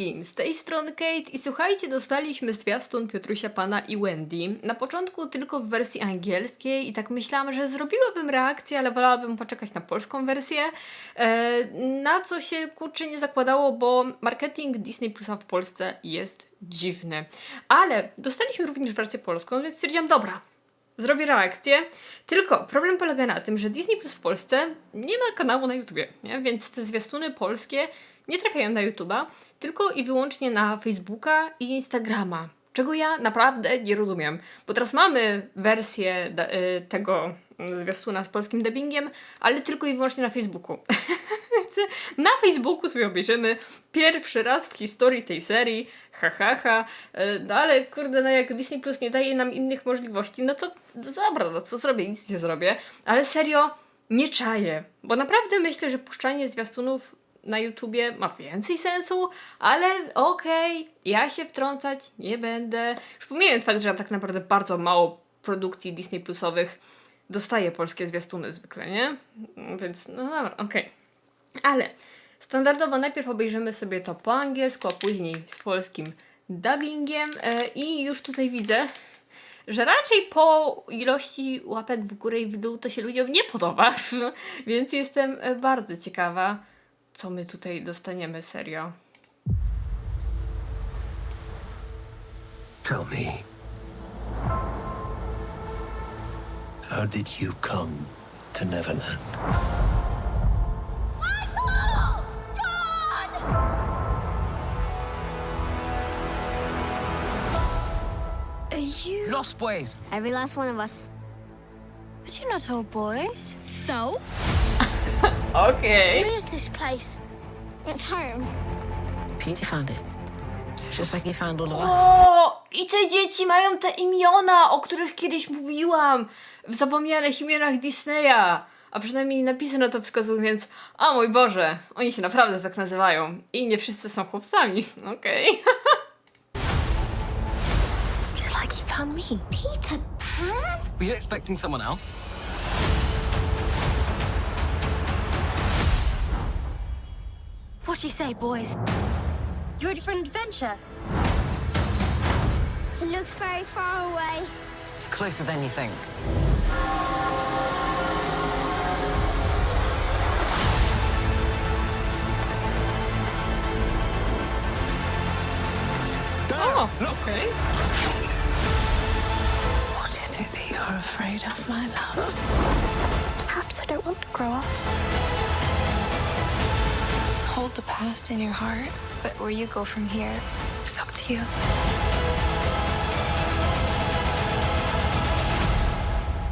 wszystkim! Z tej strony Kate i słuchajcie, dostaliśmy zwiastun Piotrusia Pana i Wendy. Na początku tylko w wersji angielskiej i tak myślałam, że zrobiłabym reakcję, ale wolałabym poczekać na polską wersję. E, na co się kurczę nie zakładało, bo marketing Disney Plusa w Polsce jest dziwny. Ale dostaliśmy również wersję polską, więc stwierdziłam, dobra, zrobię reakcję. Tylko problem polega na tym, że Disney Plus w Polsce nie ma kanału na YouTubie, nie? więc te zwiastuny polskie nie trafiają na YouTuba, tylko i wyłącznie na Facebooka i Instagrama. Czego ja naprawdę nie rozumiem, bo teraz mamy wersję y, tego zwiastuna z polskim dubbingiem, ale tylko i wyłącznie na Facebooku. Na Facebooku sobie obejrzymy pierwszy raz w historii tej serii, ha ha ha, Y, no ale kurde, no jak Disney Plus nie daje nam innych możliwości, no to dobra, no co zrobię, nic nie zrobię, ale serio nie czaję, bo naprawdę myślę, że puszczanie zwiastunów na YouTubie ma więcej sensu, ale okej, ja się wtrącać nie będę. Już pomijając fakt, że tak naprawdę bardzo mało produkcji Disney Plusowych dostaję polskie zwiastuny zwykle, nie? Więc no dobra, okej. Ale standardowo najpierw obejrzymy sobie to po angielsku, a później z polskim dubbingiem e, i już tutaj widzę, że raczej po ilości łapek w górę i w dół to się ludziom nie podoba, więc jestem bardzo ciekawa, co my tutaj dostaniemy serio. Tell me. How did you come to Neverland? Are you? Lost Boys. Every last one of us. But you're not all boys. So? Okej. What is this place? It's home. Peter found it. Just like he found all of us. O, i te dzieci mają te imiona, o których kiedyś mówiłam w zapomnianych imionach Disneya. A przynajmniej napisy na to wskazują, więc o mój Boże, oni się naprawdę tak nazywają. I nie wszyscy są chłopcami, okej. It's like he found me. Peter Pan? Were you expecting someone else? What do you say, boys? You ready for an adventure? It looks very far away. It's closer than you think. O, oh, okej. What is it that you're afraid of, my love? Perhaps I don't want to grow up. Hold the past in your heart, but where you go from here, it's up to you.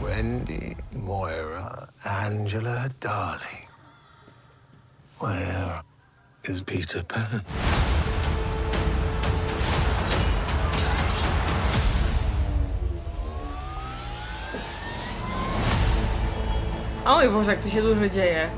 Wendy, Moira, Angela, darling. Where is Peter Pan? O mój Boże, jak tu się dużo dzieje.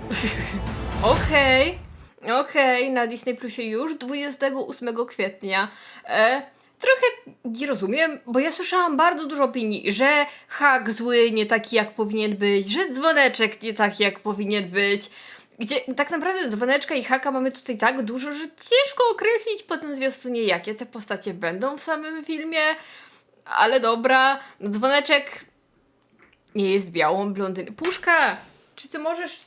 Okej, okej, na Disney Plusie już 28 kwietnia. E, trochę nie rozumiem, bo ja słyszałam bardzo dużo opinii, że hak zły, nie taki jak powinien być, że dzwoneczek nie taki jak powinien być. Gdzie tak naprawdę dzwoneczka i haka mamy tutaj tak dużo, że ciężko określić po tym zwiastunie, jakie te postacie będą w samym filmie. Ale dobra, no dzwoneczek nie jest białą blondyną. Puszka! Czy ty możesz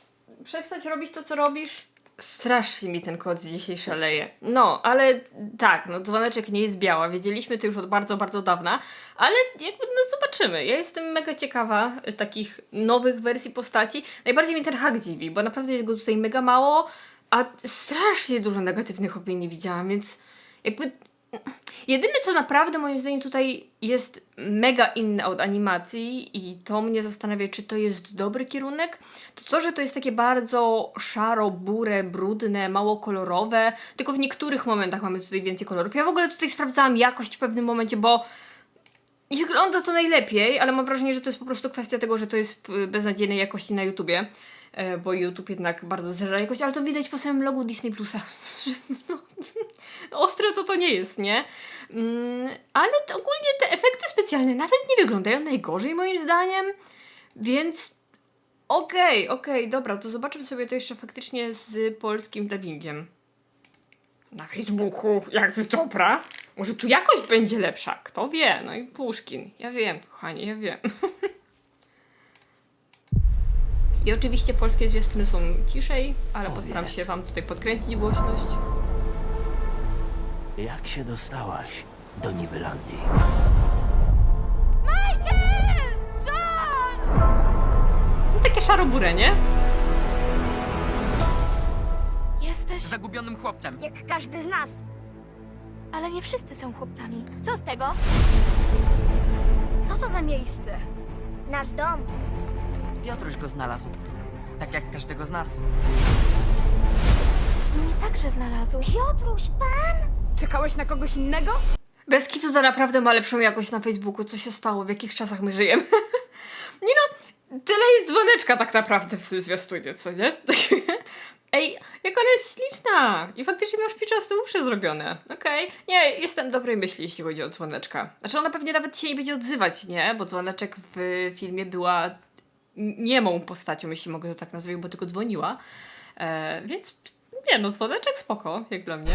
przestać robić to, co robisz? Strasznie mi ten kot dzisiaj szaleje. No, ale tak, no dzwoneczek nie jest biała. Wiedzieliśmy to już od bardzo, bardzo dawna, ale jakby no zobaczymy. Ja jestem mega ciekawa takich nowych wersji postaci. Najbardziej mnie ten hak dziwi, bo naprawdę jest go tutaj mega mało, a strasznie dużo negatywnych opinii widziałam, więc jakby Jedyne, co naprawdę moim zdaniem tutaj jest mega inne od animacji i to mnie zastanawia, czy to jest dobry kierunek, to to, że to jest takie bardzo szaro, bure, brudne, mało kolorowe, tylko w niektórych momentach mamy tutaj więcej kolorów. Ja w ogóle tutaj sprawdzałam jakość w pewnym momencie, bo wygląda to najlepiej, ale mam wrażenie, że to jest po prostu kwestia tego, że to jest w beznadziejnej jakości na YouTubie, e, bo YouTube jednak bardzo zżera jakość, ale to widać po samym logu Disney Plusa. No, Ostre to to nie jest, nie? Mm, ale ogólnie te efekty specjalne nawet nie wyglądają najgorzej moim zdaniem, więc okej, okej, dobra, to zobaczmy sobie to jeszcze faktycznie z polskim dubbingiem. na Facebooku, jakby dobra. Może tu jakość będzie lepsza, kto wie. No i Puszkin, ja wiem, kochani, ja wiem. I oczywiście polskie zwiastuny są ciszej, ale postaram się wam tutaj podkręcić głośność. Jak się dostałaś do Nibylandii? No, takie szarobure, nie? Jesteś... Zagubionym chłopcem. Jak każdy z nas. Ale nie wszyscy są chłopcami. Co z tego? Co to za miejsce? Nasz dom. Piotruś go znalazł. Tak jak każdego z nas. Mnie także znalazł. Piotruś, pan? Czekałeś na kogoś innego? Bez kitu to naprawdę ma lepszą jakość na Facebooku. Co się stało? W jakich czasach my żyjemy? nie no, tyle jest dzwoneczka tak naprawdę w tym zwiastunie, co nie? Ej, jak ona jest śliczna! I faktycznie masz piczaste uszy zrobione. Okej. Nie, jestem dobrej myśli, jeśli chodzi o dzwoneczka. Znaczy ona pewnie nawet się nie będzie odzywać, nie? Bo dzwoneczek w filmie była niemą postacią, jeśli mogę to tak nazwać, bo tylko dzwoniła. E, więc nie no, dzwoneczek spoko, jak dla mnie.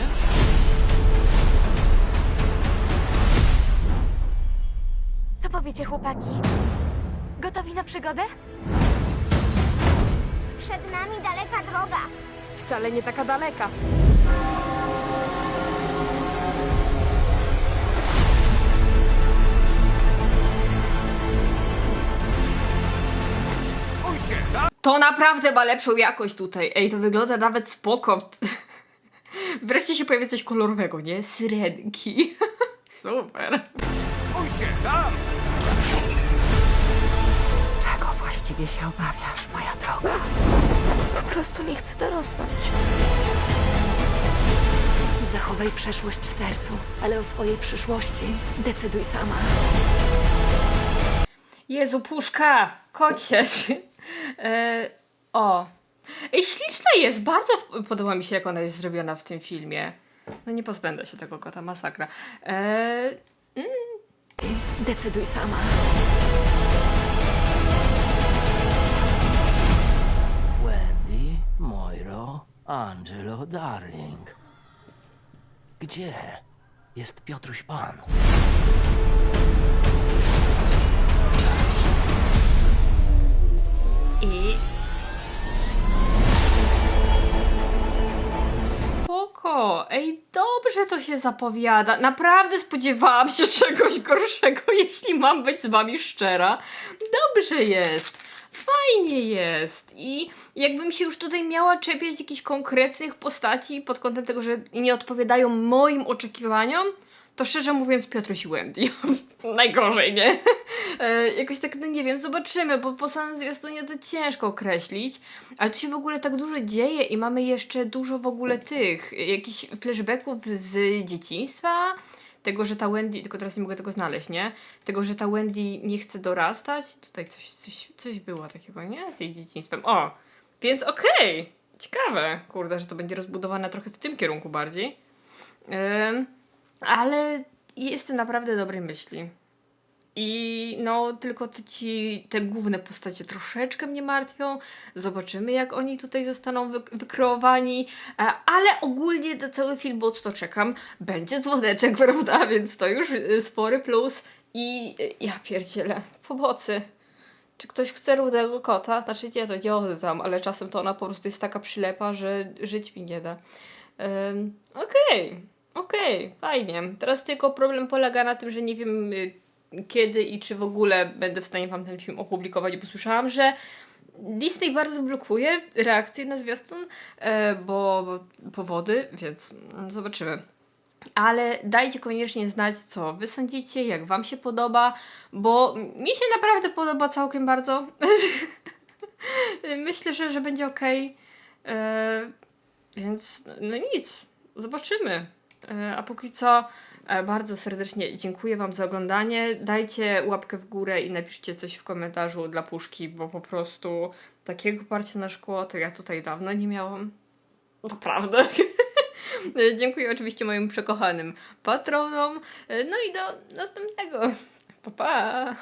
Co powiecie, chłopaki? Gotowi na przygodę? Przed nami daleka droga. Wcale nie taka daleka. To naprawdę ma lepszą jakość tutaj. Ej, to wygląda nawet spoko. Wreszcie się pojawia coś kolorowego, nie? Syrenki. Super. Czego właściwie się obawiasz, moja droga? Po prostu nie chcę dorosnąć. Zachowaj przeszłość w sercu, ale o swojej przyszłości decyduj sama. Jezu, puszka! Kocie! E, o. Ej, śliczna jest! Bardzo podoba mi się, jak ona jest zrobiona w tym filmie. No nie pozbędę się tego kota, masakra. E, Decyduj sama. Wendy, Moiro, Angelo, Darling. Gdzie jest Piotruś Pan? I. Ej, dobrze to się zapowiada. Naprawdę spodziewałam się czegoś gorszego, jeśli mam być z wami szczera. Dobrze jest. Fajnie jest. I jakbym się już tutaj miała czepiać jakichś konkretnych postaci pod kątem tego, że nie odpowiadają moim oczekiwaniom, to szczerze mówiąc Piotruś i Wendy. Najgorzej, nie? E, jakoś tak, no nie wiem, zobaczymy, bo po samym zwiastunie to ciężko określić, ale tu się w ogóle tak dużo dzieje i mamy jeszcze dużo w ogóle tych, jakichś flashbacków z dzieciństwa, tego, że ta Wendy, tylko teraz nie mogę tego znaleźć, nie? Tego, że ta Wendy nie chce dorastać, tutaj coś, coś, coś było takiego, nie? Z jej dzieciństwem. O! Więc okej! Ciekawe, kurde, że to będzie rozbudowane trochę w tym kierunku bardziej. Ym, ale jestem naprawdę dobrej myśli. I no, tylko te, ci, te główne postacie troszeczkę mnie martwią. Zobaczymy, jak oni tutaj zostaną wy, wykreowani. E, ale ogólnie na cały film, bo to czekam, będzie dzwoneczek, prawda? Więc to już y, spory plus. I y, ja pierdzielę, pomocy. Czy ktoś chce rudego kota? Znaczy nie, to nie oddam, ale czasem to ona po prostu jest taka przylepa, że żyć mi nie da. Ym, Okej, okej, fajnie. Teraz tylko problem polega na tym, że nie wiem y, kiedy i czy w ogóle będę w stanie Wam ten film opublikować, bo słyszałam, że Disney bardzo blokuje reakcje na zwiastun, e, bo, powody, więc mm, zobaczymy. Ale dajcie koniecznie znać, co Wy sądzicie, jak Wam się podoba, bo mi się naprawdę podoba całkiem bardzo. Myślę, że, że będzie ok. Więc no nic, zobaczymy. E, A póki co e, bardzo serdecznie dziękuję Wam za oglądanie. Dajcie łapkę w górę i napiszcie coś w komentarzu dla puszki, bo po prostu takiego parcia na szkło to ja tutaj dawno nie miałam. Naprawdę. Dziękuję oczywiście moim przekochanym patronom. E, No i do następnego. Pa pa!